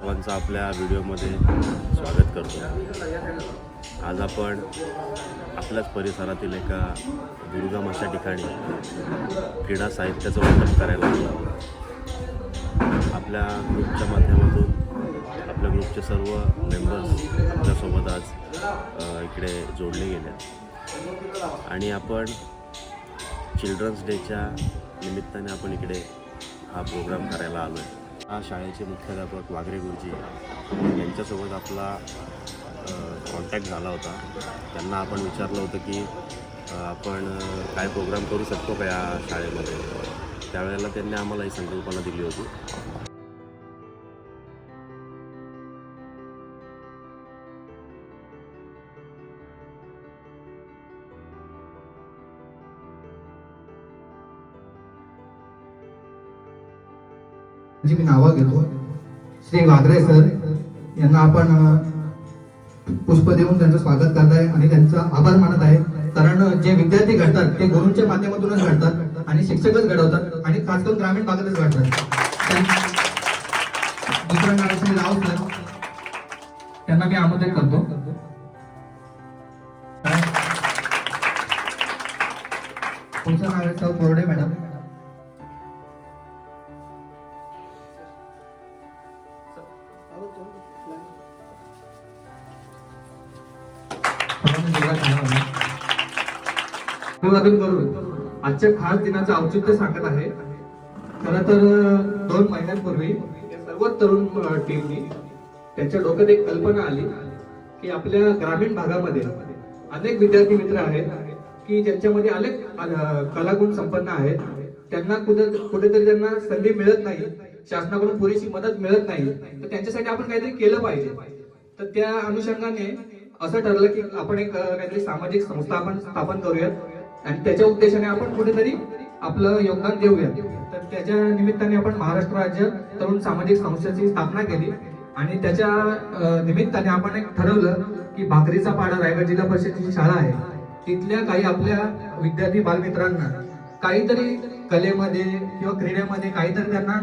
सर्वांचं आपल्या व्हिडिओमध्ये स्वागत करतो. आज आपण आपल्याच परिसरातील एका दुर्गम अशा ठिकाणी क्रीडा साहित्याचं वाटप करायला आलो. आपल्या ग्रुपच्या माध्यमातून आपल्या ग्रुपचे सर्व मेंबर्स आपल्यासोबत आज इकडे जोडले गेले. आणि आपण चिल्ड्रन्स डेच्या निमित्ताने आपण इकडे हा प्रोग्राम करायला आलो आहे हा शाळेचे मुख्याध्यापक वागरे गुरुजी यांच्यासोबत आपला कॉन्टॅक्ट झाला होता. त्यांना आपण विचारलं होतं की आपण काय प्रोग्राम करू शकतो का या शाळेमध्ये? त्यावेळेला त्यांनी आम्हाला ही संकल्पना दिली होती. जी मी नावं घेतो. श्री वागरे सर यांना आपण पुष्प देऊन त्यांचं स्वागत करत आहे आणि त्यांचा आभार मानत आहे. कारण जे विद्यार्थी घडतात ते गुरूंच्या माध्यमातूनच घडतात आणि शिक्षकच घडवतात आणि खास करून ग्रामीण भागातच घडतात. दुसरं नाव श्री राव सर. त्यांना मी आमंत्रित करतो. पुढचं नाव आहे सौ बोर्डे मॅडम. आजच्या खास दिनाचं औचित्य सांगत आहे खरं तर दोन महिन्यांपूर्वी सर्व तरुण टीमनी त्यांच्या डोक्यात एक कल्पना आली की आपल्या ग्रामीण भागामध्ये अनेक विद्यार्थी मित्र आहेत की ज्यांच्यामध्ये अनेक कलागुण संपन्न आहेत त्यांना कुठे कुठेतरी त्यांना संधी मिळत नाही शासनाकडून पुरेशी मदत मिळत नाही तर त्यांच्यासाठी आपण काहीतरी केलं पाहिजे तर त्या अनुषंगाने असं ठरलं की आपण एक काहीतरी सामाजिक संस्था आपण स्थापन करूयात. आणि त्याच्या उद्देशाने आपण कुठेतरी आपलं योगदान देऊयात. तर त्याच्या निमित्ताने आपण महाराष्ट्र राज्य तरुण सामाजिक संस्थेची स्थापना केली. आणि त्याच्या निमित्ताने आपण एक ठरवलं की भाकरीचा पाडा रायगड जिल्हा परिषदेची शाळा आहे. तिथल्या काही आपल्या विद्यार्थी बालमित्रांना काहीतरी कलेमध्ये किंवा क्रीडेमध्ये काहीतरी त्यांना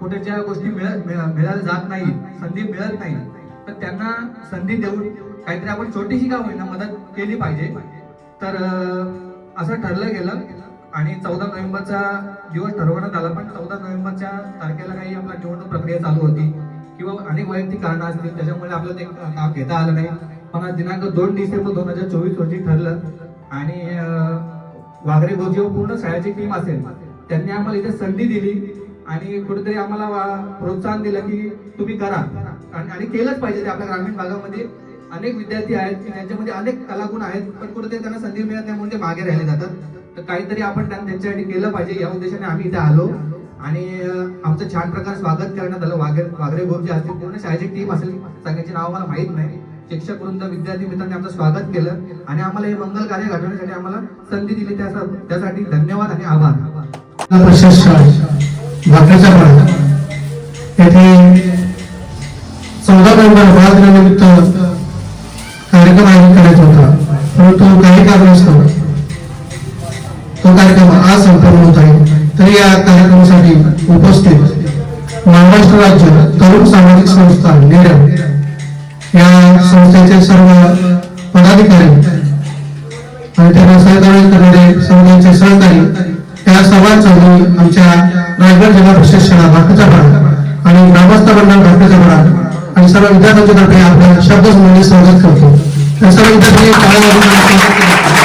कुठे ज्या गोष्टी मिळत मिळ- मिळायला जात नाही संधी मिळत नाही तर त्यांना संधी देऊन काहीतरी आपण छोटीशी का होईना मदत केली पाहिजे. तर असं ठरलं गेलं आणि चौदा नोव्हेंबरचा दिवस ठरवण्यात आला. पण चौदा नोव्हेंबरच्या तारखेला काही आपला निवडणूक प्रक्रिया चालू होती किंवा अनेक वैयक्तिक कारण असतील त्याच्यामुळे आपलं ते काम घेता आलं नाही. पण दिनांक दोन डिसेंबर दोन हजार चोवीस रोजी ठरलं आणि वाघरे वागरे गोजी व पूर्ण शाळेची टीम असेल त्यांनी आम्हाला इथे संधी दिली आणि कुठेतरी आम्हाला प्रोत्साहन दिलं की तुम्ही करा. आणि आणि केलंच पाहिजे ते आपल्या ग्रामीण भागामध्ये. अनेक विद्यार्थी आहेत की ज्यांच्यामध्ये अनेक कलागुण आहेत पण कुठे त्यांना संधी मिळत नाही म्हणून ते मागे राहिले जातात. तर काहीतरी आपण त्यांच्यासाठी केलं पाहिजे या उद्देशाने आम्ही इथे आलो. आणि आमचं छान प्रकारे स्वागत करण्यात आलं वाघे वागरे गुरुजी असतील पूर्ण शाळेची टीम असेल. सगळ्यांची नाव मला माहीत नाही. शिक्षक वृंद विद्यार्थी मित्रांनी आमचं स्वागत केलं. आणि आम्हाला हे मंगल कार्य घडवण्यासाठी आम्हाला संधी दिली. त्यासाठी धन्यवाद आणि आभार. येथे चौदा नोव्हेंबर बाल दिनानिमित्त कार्यक्रम करायचा होता. परंतु काही कारणास्तव तो कार्यक्रम आज संपन्न होत आहे. तरी या कार्यक्रमासाठी उपस्थित महाराष्ट्र राज्य तरुण सामाजिक संस्था निरम या संस्थेचे सर्व पदाधिकारी आणि त्यांना सहकार्य करणारे समुदायाचे सहकारी त्या सर्वांचा मी आमच्या रायगड जिल्हा परिषद शाळा भाकरीचा पाडा आणि ग्रामस्थ मंडळ भाकरीचा भाग आणि सर्व विद्यार्थ्यांच्या तर्फे आपल्या शब्दसंबंधी स्वागत करतो. त्या सर्व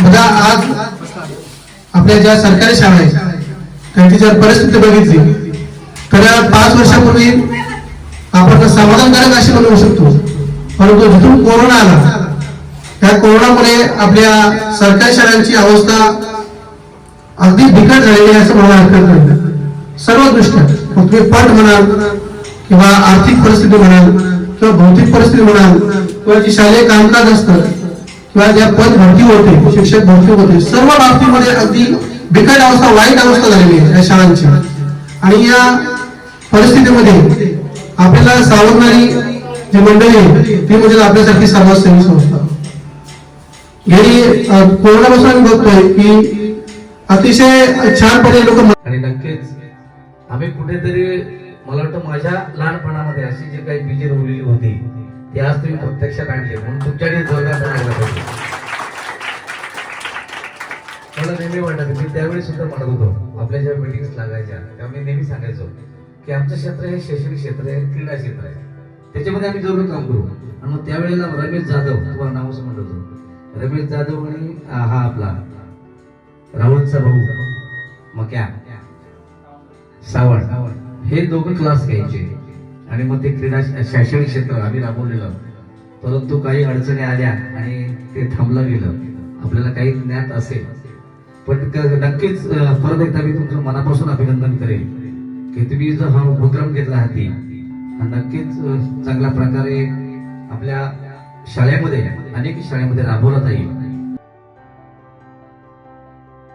बघा आज आपल्या ज्या सरकारी शाळा आहेत त्यांची जर परिस्थिती बघितली. तर पाच वर्षापूर्वी आपण समाधानकारक अशी बनवू शकतो. परंतु जिथून कोरोना आला. त्या कोरोनामुळे आपल्या सरकारी शाळांची अवस्था अगदी बिकट झालेली आहे असं मला हरकत नाही सर्व दृष्ट्या मग तुम्ही पट म्हणाल किंवा आर्थिक परिस्थिती म्हणाल किंवा भौतिक परिस्थिती म्हणाल किंवा जी शालेय कामकाज असतात किंवा ज्या पद भरती होते शिक्षक भरती होते सर्व बाबतीमध्ये अगदी बिकट अवस्था वाईट अवस्था झालेली आहे या शाळांची. आणि या परिस्थितीमध्ये आपल्याला सावरणारी जी मंडळी आहे ती म्हणजे आपल्यासारखी समाजसेवी संस्था. गेली कोरोनापासून आम्ही बघतोय की अतिशय छानपणे लोक आणि नक्कीच आम्ही कुठेतरी मला वाटतं माझ्या लहानपणामध्ये अशी जी काही बीजे रोवलेली होती ती आज तुम्ही प्रत्यक्षात आणली. म्हणून तुमच्याकडे जोरदार लागला पाहिजे मला नेहमी वाटत मी त्यावेळी सुद्धा म्हणत होतो आपल्या ज्या मीटिंग लागायच्या तेव्हा मी नेहमी सांगायचो की आमचं क्षेत्र हे शैक्षणिक क्षेत्र आहे क्रीडा क्षेत्र आहे. त्याच्यामध्ये आम्ही जरूर काम करू. आणि मग त्यावेळेला रमेश जाधव तुम्हाला नाव असं म्हणत होतो. रमेश जाधव आणि हा आपला राहुलचा भाऊ मक्या सावंत. हे दोघं क्लास घ्यायचे. आणि मग ते क्रीडा शैक्षणिक क्षेत्र आम्ही राबवलेलं परंतु काही अडचणी आल्या आणि ते थांबलं गेलं. आपल्याला काही ज्ञात असेल. पण नक्कीच परत एकदा मी तुमचं मनापासून अभिनंदन करेल की तुम्ही जो हा उपक्रम घेतला हाती हा नक्कीच चांगल्या प्रकारे आपल्या शाळेमध्ये अनेक शाळेमध्ये राबवला जाईल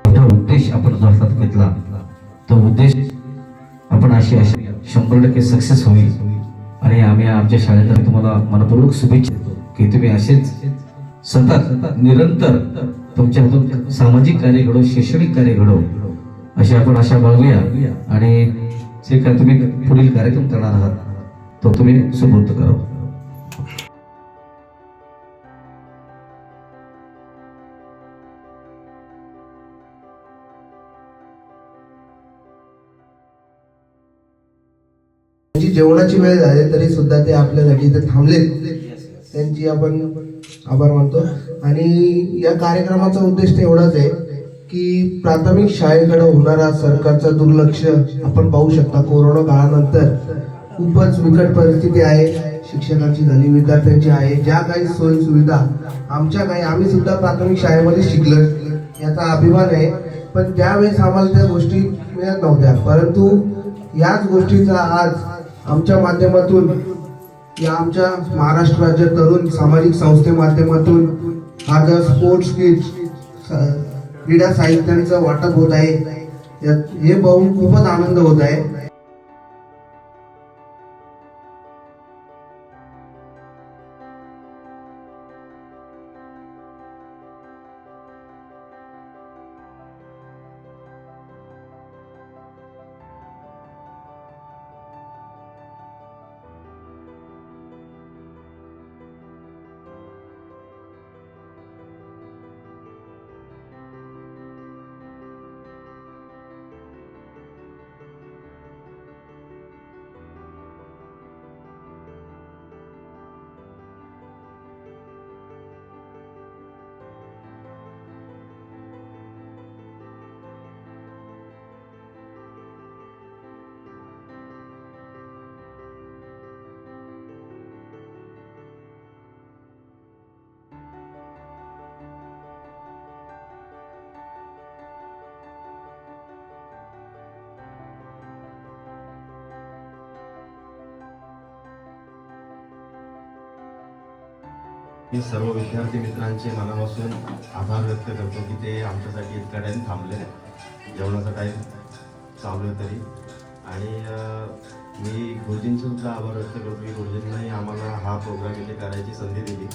मोठा उद्देश आपण जो हातात घेतला तो उद्देश अशी अशी शंभर टक्के सक्सेस होईल. आणि आम्ही आमच्या शाळेत तुम्हाला मनपूर्वक शुभेच्छा देतो. की तुम्ही असेच सतत निरंतर तुमच्या हातून सामाजिक कार्य घडो शैक्षणिक कार्य घडो अशी आपण आशा बाळगूया. आणि जे काय तुम्ही पुढील कार्यक्रम करणार आहात तो तुम्ही सुपूर्त करा. जेवणाची वेळ झाली तरी सुद्धा ते आपल्यासाठी इथे थांबलेत. त्यांची आपण आभार मानतो. आणि या कार्यक्रमाचा उद्देश एवढाच आहे की प्राथमिक शाळेकडे होणारा सरकारचा दुर्लक्ष आपण पाहू शकता. कोरोना काळानंतर खूपच बिकट परिस्थिती आहे. शिक्षकांची झाली विद्यार्थ्यांची आहे. ज्या काही सोयी सुविधा आमच्या काही आम्ही सुद्धा प्राथमिक शाळेमध्ये शिकलो. याचा अभिमान आहे. पण त्यावेळेस आम्हाला त्या गोष्टी मिळत नव्हत्या. परंतु याच गोष्टीचा आज आमच्या माध्यमातून या आमच्या महाराष्ट्र राज्य तरुण सामाजिक संस्थे माध्यमातून हा जो स्पोर्ट्स किट क्रीडा साहित्यांचं वाटप होत आहे हे पाहून खूपच आनंद होत आहे. मी सर्व विद्यार्थी मित्रांचे मनापासून आभार व्यक्त करतो की ते आमच्यासाठी इतका टाईम थांबले. जेवणाचा टाईम चालू आहे तरी. आणि मी गुरुजींचे सुद्धा आभार व्यक्त करतो की गुरुजींनाही आम्हाला हा प्रोग्राम इथे करायची संधी दिली.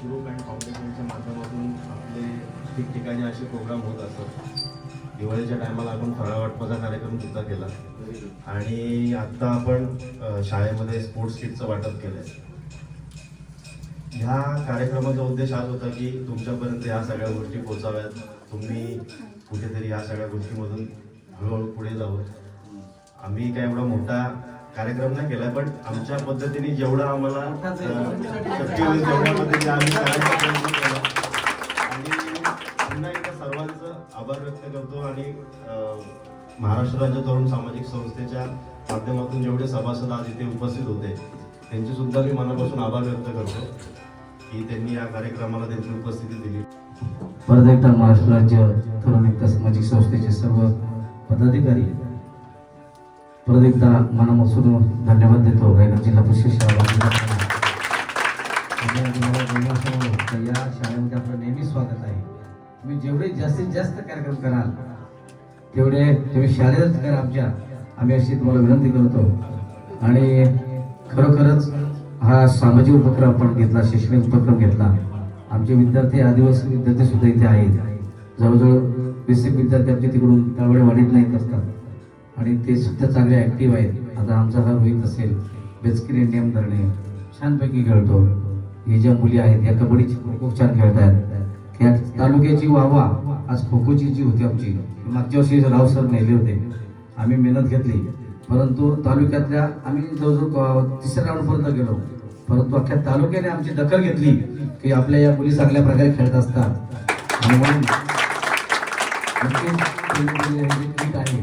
ग्रुप अँड फाउंडेशनच्या माध्यमातून आपले ठिकठिकाणी असे प्रोग्राम होत असतात दिवाळीच्या टायमाला आपण फराळ वाटपाचा कार्यक्रम सुद्धा केला. आणि आता आपण शाळेमध्ये स्पोर्ट्स किटचं वाटप केलंय. ह्या कार्यक्रमाचा उद्देश हाच होता की तुमच्यापर्यंत ह्या सगळ्या गोष्टी पोहोचाव्यात. तुम्ही कुठेतरी ह्या सगळ्या गोष्टीमधून हळूहळू पुढे जावं. आम्ही काय एवढा मोठा कार्यक्रम नाही केलाय पण आमच्या पद्धतीने जेवढा आम्हाला शक्य होईल तेवढ्या पद्धतीने आम्ही महाराष्ट्र राज्य तरुण सामाजिक संस्थेच्या माध्यमातून जेवढे सभासद आज इथे उपस्थित होते त्यांचे सुद्धा मी मनापासून आभार व्यक्त करतो की त्यांनी या कार्यक्रमाला त्यांची उपस्थिती दिली. परत एकदा महाराष्ट्र राज्य तरुण एकता सामाजिक संस्थेचे सर्व पदाधिकारी परत एकदा मनापासून धन्यवाद देतो. रायगड जिल्हा परिषद शाळा या शाळेमध्ये आपलं नेहमी स्वागत आहे. तुम्ही जेवढे जास्तीत जास्त कार्यक्रम कराल तेवढे तुम्ही शाळेतच करा आमच्या. आम्ही अशी तुम्हाला विनंती करतो. आणि खरोखरच हा सामाजिक उपक्रम आपण घेतला शैक्षणिक उपक्रम घेतला. आमचे विद्यार्थी आदिवासी विद्यार्थी सुद्धा इथे आहेत. जवळजवळ बेसिक विद्यार्थी आमचे तिकडून त्यावेळी वाढीत नाहीत असतात. आणि ते सुद्धा चांगले ॲक्टिव्ह आहेत. आता आमचा हा रोहित असेल बेचकिरी नियम धरणे. छानपैकी खेळतो. हे ज्या मुली आहेत या कबड्डीची खूप खूप छान खेळतात या तालुक्याची वाहवा आज खो खोची जी होती आमची मागच्या वर्षी राव सर नेले होते. आम्ही मेहनत घेतली. परंतु तालुक्यातल्या आम्ही जवळजवळ तिसऱ्या राऊंडपर्यंत गेलो. परंतु अख्ख्या तालुक्याने आमची दखल घेतली की आपल्या या मुली चांगल्या प्रकारे खेळत असतात. आणि म्हणून किट आहे.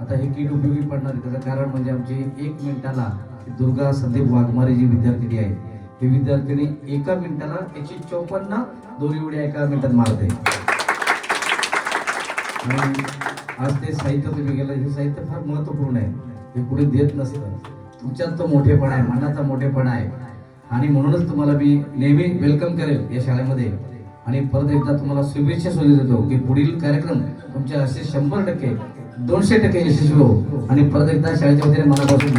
आता हे किट उपयोगी पडणार आहे. त्याचं कारण म्हणजे आमची एक मिनिटाला दुर्गा संदीप वाघमारे जी विद्यार्थिनी आहे ही विद्यार्थिनी एका मिनिटाला एकशे चौपन्न दोरी उड्या एका मिनिटात मारते. आणि आज ते साहित्य तुम्ही गेलं हे साहित्य फार महत्त्वपूर्ण आहे. हे पुढे देत नसतं. तुमच्यात तो मोठेपणा आहे मनाचा मोठेपणा आहे. आणि म्हणूनच तुम्हाला मी नेहमी वेलकम करेल या शाळेमध्ये. आणि परत एकदा तुम्हाला शुभेच्छा सुद्धा देतो की पुढील कार्यक्रम तुमचे असे शंभर टक्के दोनशे टक्के यशस्वी हो आणि परत एकदा शाळेच्या वतीने मनापासून